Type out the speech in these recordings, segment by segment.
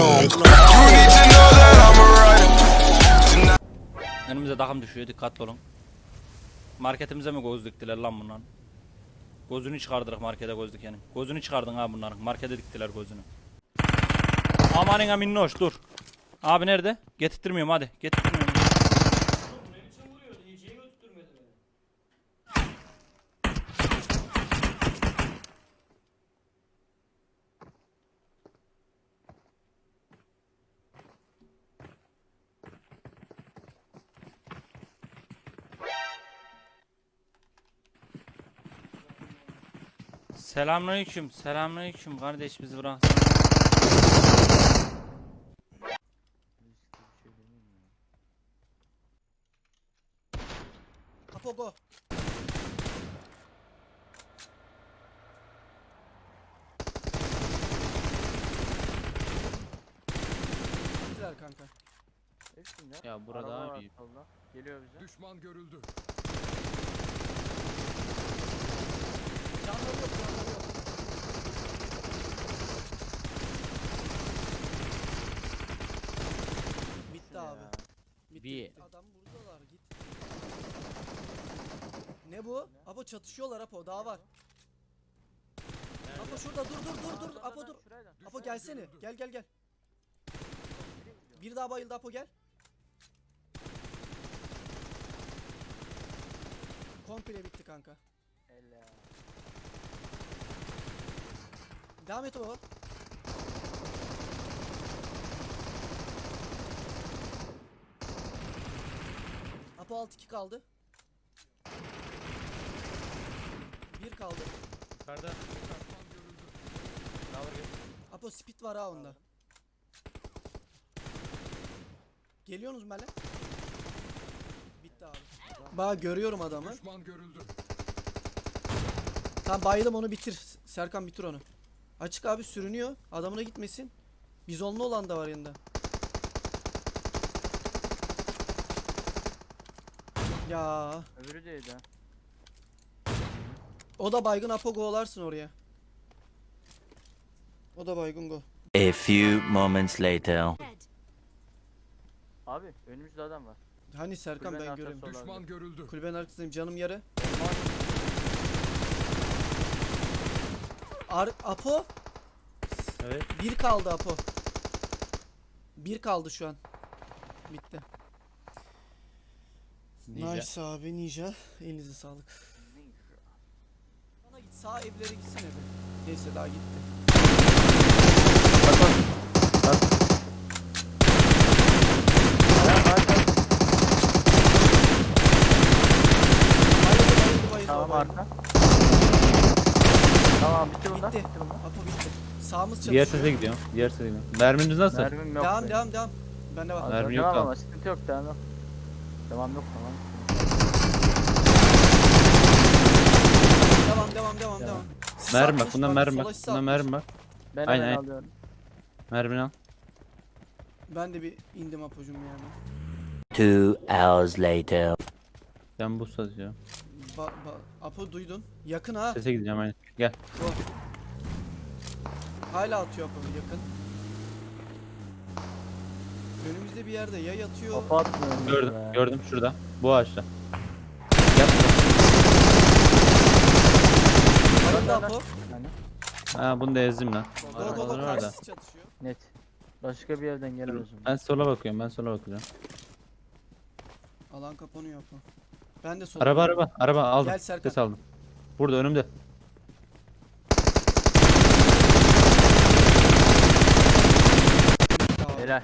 long. You need to know that I'm a rider. Önümüze takım düşüyor dikkatli olun. Marketimize mi göz diktiler lan bunların? Gözünü çıkardırık markete göz dikenin. Gözünü çıkardın abi bunların. Markete diktiler gözünü. Amanın minnoş dur. Abi nerede? Getirtmiyorum hadi. Getirtmiyorum. Selamünaleyküm. Selamünaleyküm kardeş bizi bırak. Apogo. Gittiler kanka. Hepsinde. Ya burada abi. Geliyor bize. Düşman görüldü. Canları yok, canları yok. Bitti abi. Bitti. Bir. Adam buradalar git. Ne bu? Apo çatışıyorlar Apo daha var. Apo şurada dur dur dur dur. Apo dur. Apo gelsene. Gel gel gel. Bir daha bayıldı Apo gel. Komple bitti kanka. Elle. Devam et o. Apo 6-2 kaldı. 1 kaldı. Yukarıda. Apo speed var ha onda. Geliyorsunuz mu hele? Bitti abi. Bak görüyorum adamı. Düşman görüldü. Tamam bayılım onu bitir. Serkan bitir onu. Açık abi sürünüyor. Adamına gitmesin. Bizonlu olan da var yanında. Ya Öbürü de yedi. o da baygın Apo golarsın oraya. O da baygın go. A few moments later. Abi önümüzde adam var. Hani Serkan Kulübenin ben arkası görüyorum. Düşman görüldü. Kulübenin arkasındayım canım yarı. Ar Apo Evet. bir kaldı Apo. Bir kaldı şu an. Bitti. Ninja. Nice abi ninja. Elinize sağlık. Bana git sağ evlere gitsene be. Neyse daha gitti. Bayıldı bayıldı bayıldı. Tamam bayıldı. arka. Tamam bitti bunda. Bitti. Bitti. Apo bitti. Sağımız Diğer çalışıyor. sese gidiyorum. Diğer sese gidiyorum. Merminiz nasıl? Mermim yok. Devam benim. devam devam. Bende var. Mermi yok Devam ama sıkıntı yok devam yok. Devam yok tamam. Devam devam devam Devam. Mermi bak. Bundan mermi bak. atmış. mermi bak. Ben Aynen, hemen aynen. alıyorum. Mermini al. Ben de bir indim apocum yani. Two hours later. Ben bu satacağım. Ba, ba, Apo duydun. Yakın ha. Sese gideceğim aynen. Gel. Hala atıyor Apo yakın. Önümüzde bir yerde ya yatıyor. Kafa atmıyorum. Gördüm. be. Gördüm şurada. Bu ağaçta. Arada Apo. Yani Ha bunu da ezdim lan. Go go go Arabalar orada. karşısı çatışıyor. net. Başka bir yerden gelemez o. Ben sola bakıyorum. Ben sola bakacağım. Alan kapanıyor Apo. Ben de sola. Araba araba. Araba aldım. Gel Serkan. Ses aldım. Burada önümde. Tamam. Helal.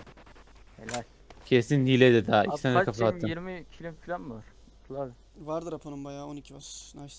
Helal. Kesin hile dedi ha. İki sene kafa attım. 20 kilim falan mı var? Vardır Apo'nun bayağı 12 var. Nice.